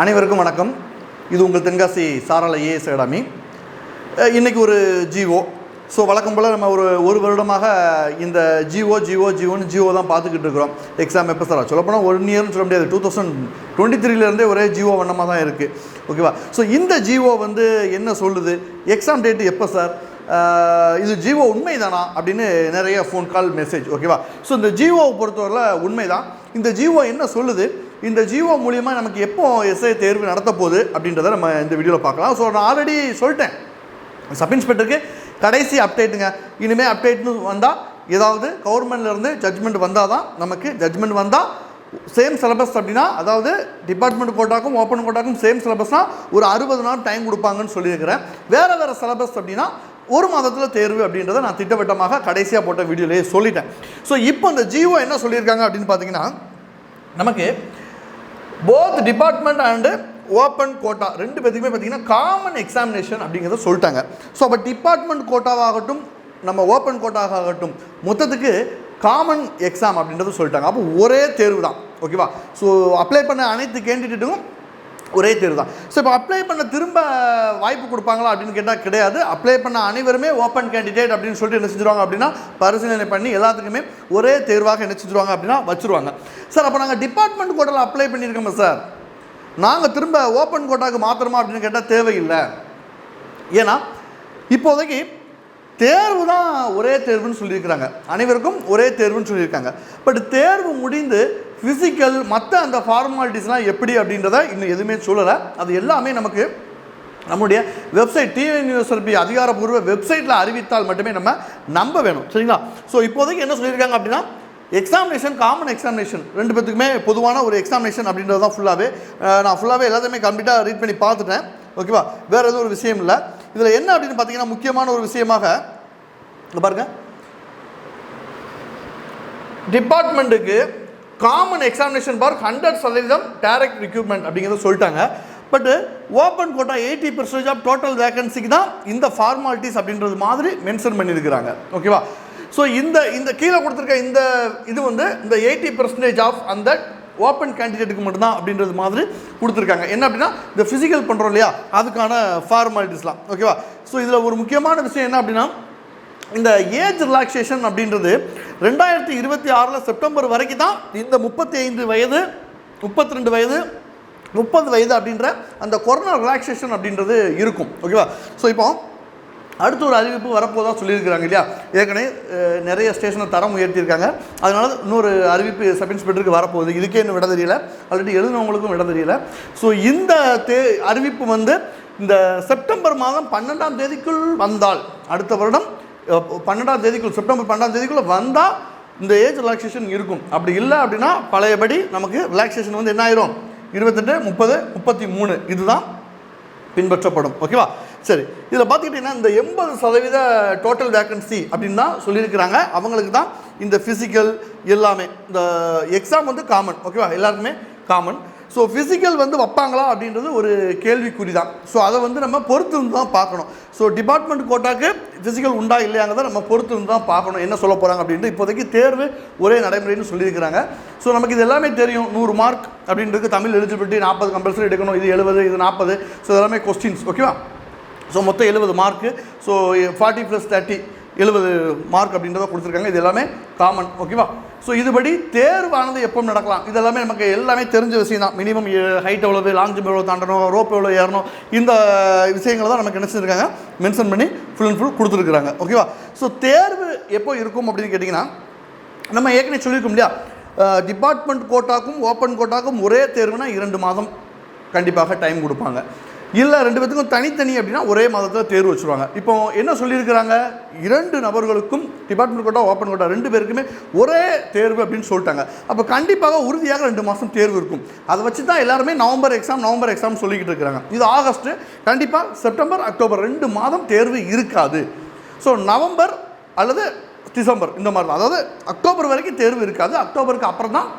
அனைவருக்கும் வணக்கம். இது உங்கள் தென்காசி சாரல ஏஎஸ் அகாடமி. இன்றைக்கி ஒரு ஜிஓ. ஸோ வழக்கம் போல் நம்ம ஒரு ஒரு வருடமாக இந்த ஜிஓ ஜிஓ ஜிஓன்னு ஜிஓ தான் பார்த்துக்கிட்டு இருக்கிறோம். எக்ஸாம் எப்போ சார் சொல்லப்போனால் ஒன் இயர்னு சொல்ல முடியாது. டூ தௌசண்ட் டுவெண்ட்டி த்ரீலேருந்தே ஒரே ஜிஓ வண்ணமாக தான் இருக்குது ஓகேவா ஸோ இந்த ஜிஓ வந்து என்ன சொல்லுது? எக்ஸாம் டேட்டு எப்போ சார் இது ஜிஓ உண்மைதானா? அப்படின்னு நிறைய ஃபோன் கால் மெசேஜ் ஓகேவா ஸோ இந்த ஜிஓவை பொறுத்தவரையில் உண்மைதான். இந்த ஜிஓ என்ன சொல்லுது? இந்த ஜிஓ மூலியமாக நமக்கு எப்போ எஸ்ஐ தேர்வு நடத்த போகுது அப்படின்றத நம்ம இந்த வீடியோவில் பார்க்கலாம். ஸோ நான் ஆல்ரெடி சொல்லிட்டேன். சப் இன்ஸ்பெக்டருக்கு கடைசி அப்டேட்டுங்க இனிமேல் அப்டேட்னு வந்தால் ஏதாவது கவர்மெண்ட்லேருந்து ஜட்ஜ்மெண்ட் வந்தால் தான் நமக்கு ஜட்ஜ்மெண்ட் வந்தால் சேம் சிலபஸ் அப்படின்னா அதாவது டிபார்ட்மெண்ட் கோட்டாக்கும் ஓப்பன் கோட்டாக்கும் சேம் சிலபஸ்னால் ஒரு அறுபது நாள் டைம் கொடுப்பாங்கன்னு சொல்லியிருக்கிறேன். வேறு வேறு சிலபஸ் அப்படின்னா ஒரு மாதத்தில் தேர்வு அப்படின்றத நான் திட்டவட்டமாக கடைசியாக போட்ட வீடியோலேயே சொல்லிட்டேன். ஸோ இப்போ இந்த ஜியோ என்ன சொல்லியிருக்காங்க அப்படின்னு பார்த்தீங்கன்னா நமக்கு both department and open quota ரெண்டு பேத்துக்குமே பார்த்தீங்கன்னா காமன் எக்ஸாமினேஷன் அப்படிங்கிறத சொல்லிட்டாங்க. ஸோ அப்போ டிபார்ட்மெண்ட் கோட்டாவாகட்டும் நம்ம ஓப்பன் கோட்டாக ஆகட்டும் மொத்தத்துக்கு காமன் எக்ஸாம் அப்படின்றத சொல்லிட்டாங்க. அப்போ ஒரே தேர்வு தான் ஓகேவா ஸோ அப்ளை பண்ண அனைத்து கேண்டிடேட்டுக்கும் ஒரே தேர்வு தான் ஸோ இப்போ அப்ளை பண்ண திரும்ப வாய்ப்பு கொடுப்பாங்களா அப்படின்னு கேட்டால் கிடையாது. அப்ளை பண்ண அனைவருமே ஓப்பன் கேண்டிடேட் அப்படின்னு சொல்லிட்டு என்ன செஞ்சுருவாங்க அப்படின்னா பரிசீலனை பண்ணி எல்லாத்துக்குமே ஒரே தேர்வாக என்ன செஞ்சுருவாங்க அப்படின்னா வச்சுருவாங்க. சார் அப்போ நாங்கள் டிபார்ட்மெண்ட் கோட்டாவில் அப்ளை பண்ணியிருக்கோமா சார் நாங்கள் திரும்ப ஓப்பன் கோட்டாக்கு மாத்திரமா அப்படின்னு கேட்டால் தேவையில்லை. ஏன்னா இப்போதைக்கு தேர்வு தான் ஒரே தேர்வுன்னு சொல்லியிருக்கிறாங்க. அனைவருக்கும் ஒரே தேர்வுன்னு சொல்லியிருக்காங்க. பட் தேர்வு முடிந்து ஃபிசிக்கல் மற்ற அந்த ஃபார்மாலிட்டிஸ்லாம் எப்படி அப்படின்றத இன்னும் எதுவுமே சொல்லலை. அது எல்லாமே நமக்கு நம்முடைய வெப்சைட் டிவி யூனிவர்சிட்டி அதிகாரப்பூர்வ வெப்சைட்டில் அறிவித்தால் மட்டுமே நம்ம நம்ப வேணும். சரிங்களா? ஸோ இப்போதைக்கு என்ன சொல்லியிருக்காங்க அப்படின்னா எக்ஸாமினேஷன் காமன் எக்ஸாமினேஷன் ரெண்டு பேத்துக்குமே பொதுவான ஒரு எக்ஸாமினேஷன் அப்படின்றது தான் ஃபுல்லாகவே நான் ஃபுல்லாகவே எல்லாத்தையுமே கம்ப்ளீட்டாக ரீட் பண்ணி பார்த்துட்டேன். ஓகேவா வேறு எதுவும் ஒரு விஷயம் இல்லை. இதில் என்ன அப்படின்னு பார்த்தீங்கன்னா முக்கியமான ஒரு விஷயமாக பாருங்கள் பாருங்க. டிபார்ட்மெண்ட்டுக்கு காமன் எக்ஸாமினேஷன் பார் ஹண்ட்ரட் சதவீதம் டேரக்ட் ரிக்ரூட்மெண்ட் அப்படிங்கிறத சொல்லிட்டாங்க. But open quota eighty percentage of total வேகன்சிக்கு தான் இந்த ஃபார்மாலிட்டிஸ் அப்படின்றது மாதிரி மென்ஷன் பண்ணியிருக்கிறாங்க. ஓகேவா ஸோ இந்த இந்த கீழே கொடுத்துருக்க இந்த இது வந்து இந்த எயிட்டி பர்சன்டேஜ் ஆஃப் அந்த ஓப்பன் கேண்டிடேட்டுக்கு மட்டும்தான் அப்படின்றது மாதிரி கொடுத்துருக்காங்க. என்ன அப்படின்னா இந்த ஃபிசிக்கல் பண்ணுறோம் இல்லையா? அதுக்கான ஃபார்மாலிட்டிஸ்லாம் ஓகேவா ஸோ இதில் ஒரு முக்கியமான விஷயம் என்ன அப்படின்னா இந்த ஏஜ் ரிலாக்ஸேஷன் அப்படின்றது ரெண்டாயிரத்தி இருபத்தி ஆறில் செப்டம்பர் வரைக்கும் தான் இந்த முப்பத்தி ஐந்து வயது முப்பத்தி ரெண்டு வயது முப்பது வயது அப்படின்ற அந்த கொரோனா ரிலாக்ஸேஷன் அப்படின்றது இருக்கும். ஓகேவா? ஸோ இப்போ அடுத்த ஒரு அறிவிப்பு வரப்போதான் சொல்லியிருக்கிறாங்க இல்லையா? ஏற்கனவே நிறைய ஸ்டேஷனை தரம் உயர்த்தியிருக்காங்க. அதனால இன்னொரு அறிவிப்பு சப் இன்ஸ்பெக்டருக்கு வரப்போகுது. இதுக்கே இன்னும் விட தெரியல. ஆல்ரெடி எழுதினவங்களுக்கும் விட தெரியல. ஸோ இந்த தே அறிவிப்பு வந்து இந்த செப்டம்பர் மாதம் பன்னெண்டாம் தேதிக்குள் வந்தால் அடுத்த வருடம் பன்னெண்டாம் தேதிக்குள் செப்டம்பர் பன்னெண்டாம் தேதிக்குள்ளே வந்தால் இந்த ஏஜ் ரிலாக்ஸேஷன் இருக்கும். அப்படி இல்லை அப்படின்னா பழையபடி நமக்கு ரிலாக்ஸேஷன் வந்து என்ன ஆயிரும்? இருபத்தெட்டு முப்பது முப்பத்தி மூணு இதுதான் பின்பற்றப்படும். ஓகேவா சரி. இதில் பார்த்துக்கிட்டிங்கன்னா இந்த எண்பது சதவீத டோட்டல் வேக்கன்சி அப்படின்னு தான் சொல்லியிருக்கிறாங்க. அவங்களுக்கு தான் இந்த ஃபிசிக்கல் எல்லாமே இந்த எக்ஸாம் வந்து காமன் ஓகேவா எல்லாருக்குமே காமன் ஸோ ஃபிசிக்கல் வந்து வைப்பாங்களா அப்படின்றது ஒரு கேள்விக்குறி தான் ஸோ அதை வந்து நம்ம பொறுத்து இருந்து தான் பார்க்கணும். ஸோ டிபார்ட்மெண்ட் கோட்டாக்கு ஃபிசிக்கல் உண்டா இல்லையாங்கிறத நம்ம பொறுத்து இருந்து தான் பார்க்கணும். என்ன சொல்ல போகிறாங்க அப்படின்ட்டு இப்போதைக்கு தேர்வு ஒரே நடைமுறைன்னு சொல்லியிருக்கிறாங்க. ஸோ நமக்கு இது எல்லாமே தெரியும். நூறு மார்க் அப்படின்றது தமிழ் எலிஜிபிலிட்டி நாற்பது கம்பல்சரி எடுக்கணும். இது எழுபது இது நாற்பது. ஸோ இதெல்லாமே கொஸ்டின்ஸ் ஓகேவா ஸோ மொத்தம் எழுபது mark so forty plus thirty எழுபது மார்க் அப்படின்றத கொடுத்துருக்காங்க. இது எல்லாமே காமன் ஓகேவா ஸோ இதுபடி தேர்வானது எப்போ நடக்கலாம். இது எல்லாமே நமக்கு எல்லாமே தெரிஞ்ச விஷயம் தான். மினிமம் ஹைட் எவ்வளவு லாங் ஜம்ப் எவ்வளோ தாண்டணும் ரோப் எவ்வளோ ஏறணும் இந்த விஷயங்களை தான் நமக்கு நினச்சிருக்காங்க மென்ஷன் பண்ணி ஃபுல் அண்ட் ஃபுல் கொடுத்துருக்குறாங்க. ஓகேவா ஸோ தேர்வு எப்போ இருக்கும் அப்படின்னு கேட்டிங்கன்னா நம்ம ஏற்கனவே சொல்லியிருக்கோம் இல்லையா? டிபார்ட்மெண்ட் கோட்டாக்கும் ஓப்பன் கோட்டாக்கும் ஒரே தேர்வுனா இரண்டு மாதம். கண்டிப்பாக டைம் கொடுப்பாங்க. இல்லை ரெண்டு பேத்துக்கும் தனித்தனி அப்படின்னா ஒரே மாதத்தில் தேர்வு வச்சுருவாங்க. இப்போ என்ன சொல்லியிருக்கிறாங்க? இரண்டு நபர்களுக்கும் டிபார்ட்மெண்ட் கோட்டா ஓப்பன் கோட்டா ரெண்டு பேருக்குமே ஒரே தேர்வு அப்படின்னு சொல்லிட்டாங்க. அப்போ கண்டிப்பாக உறுதியாக ரெண்டு மாதம் தேர்வு இருக்கும். அதை வச்சு தான் எல்லாருமே நவம்பர் எக்ஸாம் நவம்பர் எக்ஸாம் சொல்லிக்கிட்டு இருக்கிறாங்க. இது ஆகஸ்ட் கண்டிப்பாக செப்டம்பர் அக்டோபர் ரெண்டு மாதம் தேர்வு இருக்காது. ஸோ நவம்பர் அல்லது டிசம்பர் இந்த மாதிரி தான் அதாவது அக்டோபர் வரைக்கும் தேர்வு இருக்காது. அக்டோபருக்கு அப்புறம் தான்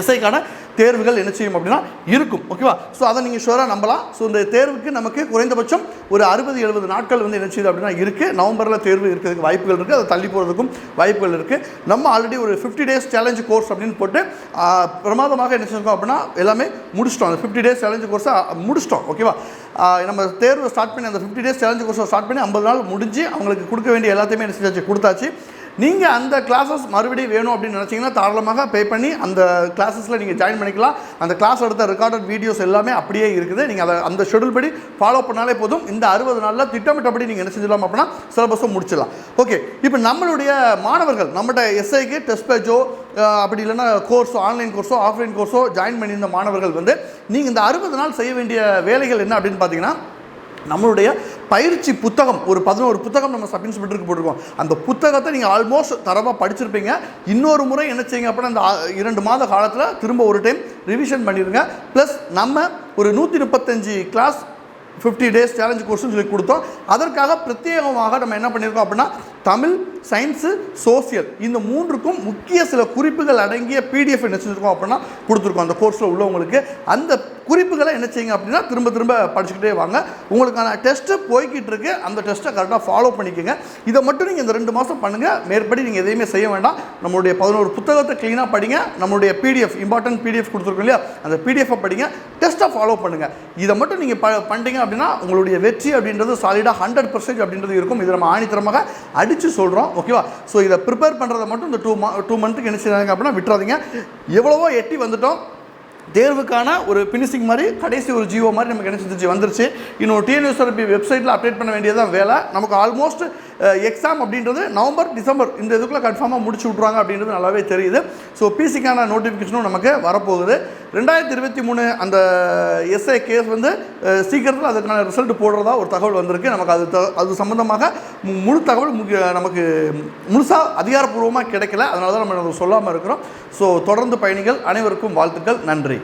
எஸ்ஐக்கான தேர்வுகள் என்ன செய்யும் அப்படின்னா இருக்கும் ஓகேவா ஸோ அதை நீங்கள் ஷுவராக நம்பலாம். ஸோ இந்த தேர்வுக்கு நமக்கு குறைந்தபட்சம் ஒரு அறுபது எழுபது நாட்கள் வந்து என்ன செய்யுது அப்படின்னா இருக்குது நவம்பரில் தேர்வு இருக்கிறதுக்கு வாய்ப்புகள் இருக்குது அதை தள்ளி போகிறதுக்கும் வாய்ப்புகள் இருக்குது நம்ம ஆல்ரெடி ஒரு ஃபிஃப்டி டேஸ் சேலஞ்ச் கோர்ஸ் அப்படின்னு போட்டு பிரமாதமாக என்ன செஞ்சிருக்கோம் அப்படின்னா எல்லாமே முடிச்சிட்டோம். அந்த ஃபிஃப்டி டேஸ் சேலஞ்ச் கோர்ஸை முடிச்சிட்டோம் ஓகேவா நம்ம தேர்வு ஸ்டார்ட் பண்ணி அந்த ஃபிஃப்டி டேஸ் சேலஞ்ச் கோர்ஸை ஸ்டார்ட் பண்ணி ஐம்பது நாள் முடிஞ்சு அவங்களுக்கு கொடுக்க வேண்டிய எல்லாத்தையுமே என்ன செஞ்சாச்சு? கொடுத்தாச்சு. நீங்கள் அந்த கிளாஸஸ் மறுபடியும் வேணும் அப்படின்னு நினச்சிங்கன்னா தாராளமாக பே பண்ணி அந்த கிளாஸஸில் நீங்கள் ஜாயின் பண்ணிக்கலாம். அந்த கிளாஸ் எடுத்த ரெக்கார்டட் வீடியோஸ் எல்லாமே அப்படியே இருக்குது. நீங்கள் அதை அந்த ஷெடியூல் படி ஃபாலோ பண்ணாலே போதும். இந்த அறுபது நாளில் திட்டமிட்டபடி நீங்கள் என்ன செஞ்சிடலாம் அப்படின்னா சிலபஸும் முடிச்சிடலாம். ஓகே இப்போ நம்மளுடைய மாணவர்கள் நம்மகிட்ட எஸ்ஐக்கு டெஸ்ட் பேஜோ அப்படி இல்லைன்னா கோர்ஸோ ஆன்லைன் கோர்ஸோ ஆஃப்லைன் கோர்ஸோ ஜாயின் பண்ணியிருந்த மாணவர்கள் வந்து நீங்கள் இந்த அறுபது நாள் செய்ய வேண்டிய வேலைகள் என்ன அப்படின்னு பார்த்தீங்கன்னா நம்மளுடைய பயிற்சி புத்தகம் ஒரு பதினோரு புத்தகம் நம்ம சப் இன்ஸ்பெக்டருக்கு போட்டிருக்கோம். அந்த புத்தகத்தை நீங்கள் ஆல்மோஸ்ட் தரமாக படிச்சிருப்பீங்க. இன்னொரு முறை என்ன செய்யுங்க அப்படின்னா அந்த இரண்டு மாத காலத்தில் திரும்ப ஒரு டைம் ரிவிஷன் பண்ணிடுங்க ப்ளஸ் நம்ம ஒரு நூற்றி முப்பத்தஞ்சு கிளாஸ் ஃபிஃப்டி டேஸ் சேலஞ்ச் கோர்ஸ்னு சொல்லி கொடுத்தோம். அதற்காக பிரத்யேகமாக நம்ம என்ன பண்ணியிருக்கோம் அப்படின்னா தமிழ் சயின்ஸு சோசியல் இந்த மூன்றுக்கும் முக்கிய சில குறிப்புகள் அடங்கிய பிடிஎஃப் என்ன செஞ்சுருக்கோம் அப்படின்னா கொடுத்துருக்கோம் அந்த கோர்ஸில் உள்ளவங்களுக்கு. அந்த குறிப்புகளை என்ன செய்யுங்க அப்படின்னா திரும்ப திரும்ப படிச்சுக்கிட்டே வாங்க. உங்களுக்கான டெஸ்ட்டு போய்கிட்டு இருக்கு அந்த டெஸ்ட்டை கரெக்டாக ஃபாலோ பண்ணிக்கோங்க. இதை மட்டும் நீங்கள் இந்த ரெண்டு மாதம் பண்ணுங்கள் மேற்படி நீங்கள் எதையுமே செய்ய வேண்டாம். நம்மளுடைய பதினோரு புத்தகத்தை க்ளீனாக படிங்க. நம்மளுடைய பிடிஎஃப் இம்பார்ட்டன்ட் பிடிஎஃப் கொடுத்துருக்கோம் இல்லையா? அந்த பிடிஎஃப்பை படிங்க. டெஸ்ட்டை ஃபாலோ பண்ணுங்கள் இதை மட்டும் நீங்கள் ப பண்ணிட்டீங்க அப்படின்னா உங்களுடைய வெற்றி அப்படின்றது சாலிடாக ஹண்ட்ரட் பர்சன்ட் அப்படின்றது இருக்கும். இது நம்ம ஆணித்தரமாக அடித்து சொல்கிறோம் ஓகேவா ஸோ இதை ப்ரிப்பேர் பண்ணுறதை மட்டும் இந்த டூ மா டூ மந்த்துக்கு என்ன செய்யறாங்க அப்படின்னா விட்டுறாதீங்க. எவ்வளவோ எட்டி வந்துட்டோம். தேர்வுக்கான ஒரு பினிஷிங் மாதிரி கடைசி ஒரு ஜியோ மாதிரி நமக்கு என்ன செஞ்சிச்சு? வந்துருச்சு. இன்னும் டிஎன்எஸ்ஆர்பி வெப்சைட்டில் அப்டேட் பண்ண வேண்டியதான் வேலை. நமக்கு ஆல்மோஸ்ட் எக்ஸாம் அப்படின்றது நவம்பர் டிசம்பர் இந்த இதுக்குள்ளே கன்ஃபார்மாக முடிச்சு விட்ருவாங்க அப்படின்றது நல்லாவே தெரியுது. ஸோ பிசிக்கான நோட்டிஃபிகேஷனும் நமக்கு வரப்போகுது. ரெண்டாயிரத்தி இருபத்தி மூணு அந்த எஸ்ஐ கேஸ் வந்து சீக்கிரத்தில் அதுக்கான ரிசல்ட் போடுறதா ஒரு தகவல் வந்திருக்கு. நமக்கு அது த- அது சம்மந்தமாக மு- முழு தகவல் முக்கிய நமக்கு முழுசாக அதிகாரப்பூர்வமாக கிடைக்கல. அதனால தான் நம்ம சொல்லாமல் இருக்கிறோம். ஸோ தொடர்ந்து பயணிகள் அனைவருக்கும் வாழ்த்துக்கள். நன்றி.